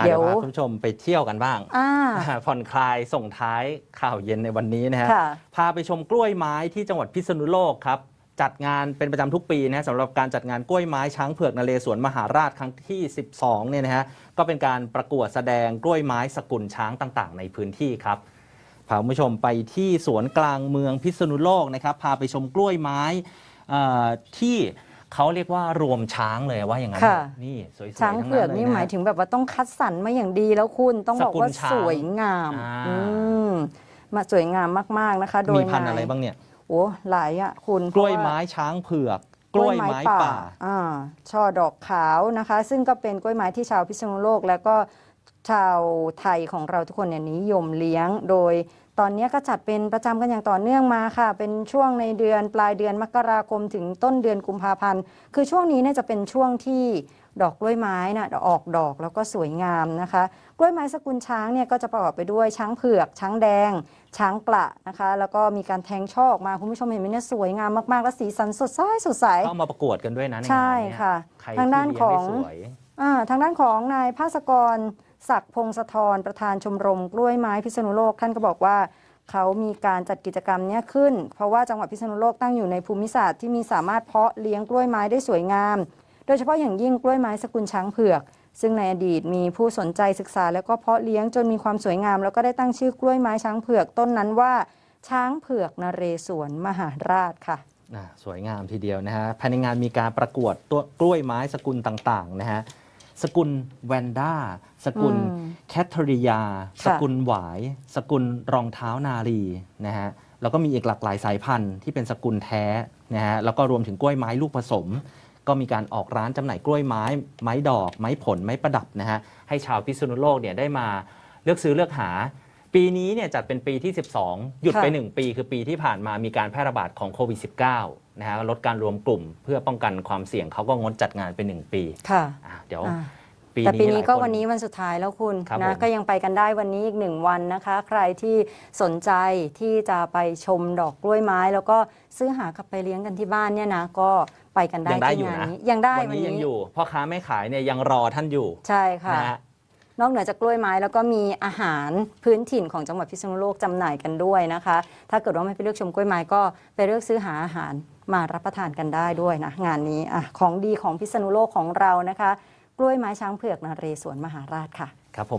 อะเดี๋เดี๋ยยววพาคุณผู้ชมไปเที่ยวกันบ้างอ่าผ่อนคลายส่งท้ายข่าวเย็นในวันนี้นะฮะค่ะพาไปชมกล้วยไม้ที่จังหวัดพิษณุโลกครับ จัดงานเป็นประจำทุกปีนะสำหรับการจัดงานกล้วยไม้ช้างเผือกนเรศวรมหาราชครั้งที่ 12เนี่ยนะฮะก็เป็นการประกวดแสดงกล้วยไม้สกุลช้างต่างๆ ในพื้นที่ครับพาคุณผู้ชมไปที่สวนกลางเมืองพิษณุโลกนะครับพาไปชมกล้วยไม้เอ่อที่ เขาเรียกว่ารวมช้างเลยว่าอย่างนั้นค่ะ นี่สวยๆช้างทั้เผือกลนี่ะฮะหมายถึงแบบว่าต้องคัดสรรมาอย่างดีแล้วคุณต้องบอกว่าสกุลช้างสวยงามอ่าอืมมาสวยงามมากๆนะคะ โดมียพันธุ์นายอะไรบ้างเนี่ย โอ้หลายอะคุณกล้วยเพราะไม้ว่าช้างเผือก กล้วยไม้ป่า อ่าช่อดอกขาวนะคะ ซึ่งก็เป็นกล้วยไม้ที่ชาวพิษณุโลก แล้วก็ ชาวไทยของเราทุกคนเนี่ยนิยมเลี้ยง โดยตอนนี้ก็จัดเป็นประจำกันอย่างต่อเนื่องมาค่ะ เป็นช่วงในเดือนปลายเดือนมกราคมถึงต้นเดือนกุมภาพันธ์ คือช่วงนี้เนี่ยจะเป็นช่วงที่ดอกกล้วยไม้นะออกดอกแล้วก็สวยงามนะคะ กล้วยไม้สกุลช้างเนี่ยก็จะประกอบไปด้วยช้างเผือก ช้างแดง ช้างกระนะคะ แล้วก็มีการแทงช่อออกมาคุณผู้ชมเห็นไหมเนี่ยสวยงามมากๆ และสีสันสดใสสดใสเข้ามาประกวดกันด้วยนะในงานใช่เนี่ยค่ะใครทางด้านที่เลี้ยของได้สวยอ่าทางด้านของนายภาสกร ศักดิ์พงศธรประธานชมรมกล้วยไม้พิษณุโลกท่านก็บอกว่าเขามีการจัดกิจกรรมเนี้ยขึ้น เพราะว่าจังหวัดพิษณุโลกตั้งอยู่ในภูมิศาสตร์ที่มีสามารถเพาะเลี้ยงกล้วยไม้ได้สวยงาม โดยเฉพาะอย่างยิ่งกล้วยไม้สกุลช้างเผือก ซึ่งในอดีตมีผู้สนใจศึกษา แล้วก็เพาะเลี้ยงจนมีความสวยงาม แล้วก็ได้ตั้งชื่อกล้วยไม้ช้างเผือกต้นนั้นว่า ช้างเผือกนเรศวรมหาราชค่ะสวยงามทีเดียวนะฮะภายในงานมีการประกวดตัวกล้วยไม้สกุลต่างๆนะฮะ สกุลแวนด้า สกุลอืมแคทเธอรียาค่ะสกุลหวาย สกุลรองเท้านารีนะฮะแล้วก็มีอีกหลากหลายสายพันธุ์ที่เป็นสกุลแท้นะฮะแล้วก็รวมถึงกล้วยไม้ลูกผสม ก็มีการออกร้านจำหน่ายกล้วยไม้ ไม้ดอก ไม้ผล ไม้ประดับนะฮะให้ชาวพิษณุโลกเนี่ยได้มาเลือกซื้อเลือกหา ปีนี้เนี่ยจัดเป็นปีที่ 12 หยุดไปค่ะ1ปีคือปีที่ผ่านมามีการแพร่ระบาดของโควิด -19 นะฮะลดการรวมกลุ่ม เพื่อป้องกันความเสี่ยงเขาก็งดจัดงานไป1ปีค่ะอะเดี๋ยว อ่า ปีแต่ปีนี้นี้หลายก็ควันนี้วันสุดท้ายแล้วคุณครับนะผมก็ยังไปกันได้วันนี้อีกหนึ่งวันนะคะ ใครที่สนใจที่จะไปชมดอกกล้วยไม้ แล้วก็ซื้อหากลับไปเลี้ยงกันที่บ้านเนี่ยนะก็ไปกันได้ยังได้ที่อยู่งานนะ นี้ยังได้วันวันนี้นี้ยังอยู่พ่อค้าแม่ขายเนี่ยยังรอท่านอยู่ใช่ค่ะ นะฮะ นอกเหนือจากกล้วยไม้แล้วก็มีอาหารพื้นถิ่นของจังหวัดพิษณุโลกจำหน่ายกันด้วยนะคะ ถ้าเกิดว่าไม่ไปเลือกชมกล้วยไม้ก็ไปเลือกซื้อหาอาหารมารับประทานกันได้ด้วยนะงานนี้อของดีของพิษณุโลกของเรานะคะ กล้วยไม้ช้างเผือกนเรศวรมหาราชค่ะครับผม